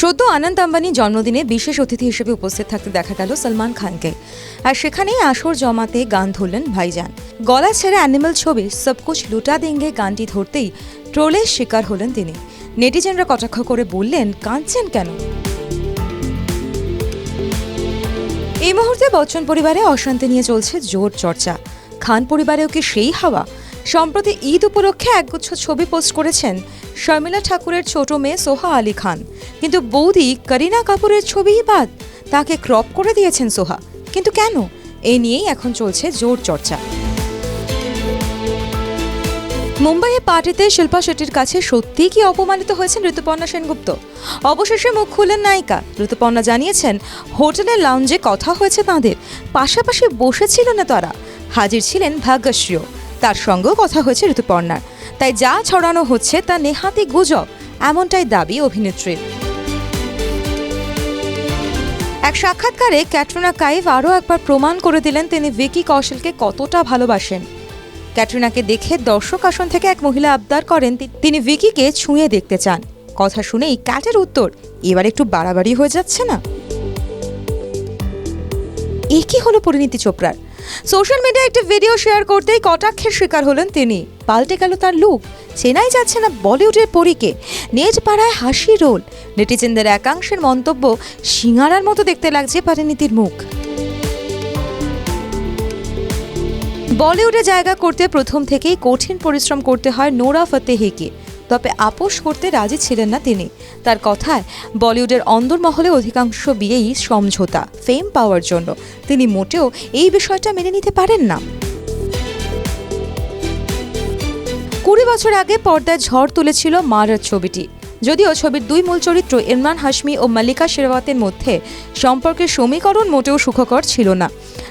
সদ্য আনন্দ আম্বানি জন্মদিনে বিশেষ অতিথি হিসেবে উপস্থিত থাকতে দেখা গেল সলমান খানকে। আর সেখানেই আসর জমাতে গান ধরলেন ভাইজান। গলা ছেড়ে অ্যানিমেল ছবির সবকুছ লুটা দেঙ্গে গানটি ধরতেই ট্রোলের শিকার হলেন তিনি। নেটিজেনরা কটাক্ষ করে বললেন, কাঁদছেন কেন? এই মুহূর্তে বচ্চন পরিবারে অশান্তি নিয়ে চলছে জোর চর্চা। খান পরিবারেও কি সেই হাওয়া? সম্প্রতি ঈদ উপলক্ষে একগুচ্ছ ছবি পোস্ট করেছেন শর্মিলা ঠাকুরের ছোট মেয়ে সোহা আলী খান। কিন্তু বৌদি করিনা কাপুরের ছবিই বাদ, তাকে ক্রপ করে দিয়েছেন সোহা। কিন্তু কেন? এই নিয়েই এখন চলছে জোর চর্চা। মুম্বাইয়ে পার্টিতে শিল্পা শেট্টির কাছে সত্যিই কি অপমানিত হয়েছেন ঋতুপর্ণা সেনগুপ্ত? অবশেষে মুখ খুললেন নায়িকা। ঋতুপর্ণা জানিয়েছেন হোটেলের লাউঞ্জে কথা হয়েছে তাঁদের। পাশাপাশি বসেছিল না তারা। হাজির ছিলেন ভাগ্যশ্রীও। তার সঙ্গেও কথা হয়েছে ঋতুপর্ণার। তাই যা ছড়ানো হচ্ছে তা নেহাতি গুজব, এমনটাই দাবি অভিনেত্রীর এক সাক্ষাৎকারে ক্যাটরিনা কাইভ আরও একবার প্রমাণ করে দিলেন তিনি ভিকি কৌশলকে কতটা ভালোবাসেন। ক্যাটরিনাকে দেখে দর্শক আসন থেকে এক মহিলা আবদার করেন তিনি ভিকিকে ছুঁয়ে দেখতে চান। কথা শুনেই ক্যাটের উত্তর, এবার একটু বাড়াবাড়ি হয়ে যাচ্ছে না? এ কি হলো পরিণীতি চোপড়ার? সোশ্যাল মিডিয়ায় একটি ভিডিও শেয়ার করতেই কটাক্ষের শিকার হলেন তিনি। পাল্টে গেল তার লুক চেনাই যাচ্ছে না বলিউডের পরীকে। নেট পাড়ায় হাসি রোল। নেটিজেনদের একাংশের মন্তব্য সিঙ্গারার মতো দেখতে লাগছে পরিণীতির মুখ। বলিউডে জায়গা করতে প্রথম থেকেই কঠিন পরিশ্রম করতে হয় নোরা ফতেহিকে। তবে আপোষ করতে রাজি ছিলেন না তিনি। তার কথায়, বলিউডের অন্দরমহলে অধিকাংশ বিয়েই সমঝোতা ফেম পাওয়ার জন্য। তিনি মোটেও এই বিষয়টা মেনে নিতে পারেন না। কুড়ি বছর আগে পর্দায় ঝড় তুলেছিল মারার ছবিটি। যদিও ছবির দুই মূল চরিত্র ইমরান হাশমি ও মাল্লিকা শেরওয়াতের মধ্যে সম্পর্কের সমীকরণ মোটেও সুখকর ছিল না।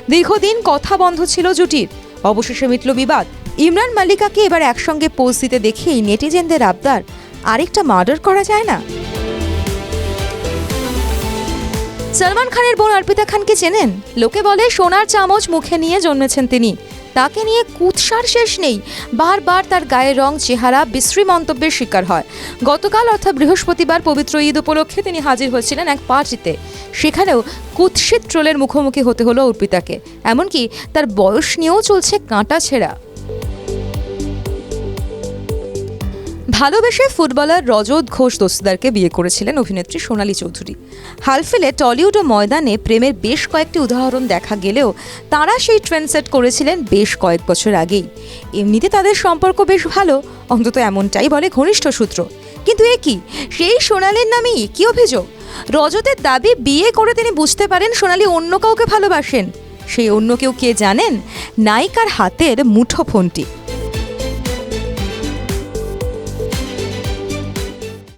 দীর্ঘদিন কথা বন্ধ ছিল জুটির। অবশেষে মিটল বিবাদ। ইমরান মালিকাকে এবার একসঙ্গে পোজ দিতে দেখেই নেটিজেনদের আবদার, আরেকটা মার্ডার করা যায় না। সলমান খানের বোন অর্পিতা খানকে চেনেন? লোকে বলে সোনার চামচ মুখে নিয়ে জন্মেছেন তিনি। তাকে নিয়ে কুৎসার শেষ নেই। বারবার তার গায়ের রং, চেহারা, বিশ্রী মন্তব্যের শিকার হয়। গতকাল অর্থাৎ বৃহস্পতিবার পবিত্র ঈদ উপলক্ষে তিনি হাজির হয়েছিলেন এক পার্টিতে। সেখানেও কুৎসিত ট্রোলের মুখোমুখি হতে হলো অর্পিতাকে। এমনকি তার বয়স নিয়েও চলছে কাঁটা ছেঁড়া। ভালোবেসে ফুটবলার রজত ঘোষ দোস্তিদারকে বিয়ে করেছিলেন অভিনেত্রী সোনালী চৌধুরী। হালফিলে টলিউড ও ময়দানে প্রেমের বেশ কয়েকটি উদাহরণ দেখা গেলেও তারা সেই ট্রেন্ড সেট করেছিলেন বেশ কয়েক বছর আগেই। এমনিতে তাদের সম্পর্ক বেশ ভালো, অন্তত এমনটাই বলে ঘনিষ্ঠ সূত্র। কিন্তু এ কি? সেই সোনালীর নামে কি অভিযোগ? রজতের দাবি বিয়ে করে তিনি বুঝতে পারেন সোনালী অন্য কাউকে ভালোবাসেন। সেই অন্য কেউ কে জানেন? নায়িকার হাতের মুঠো ফোনটি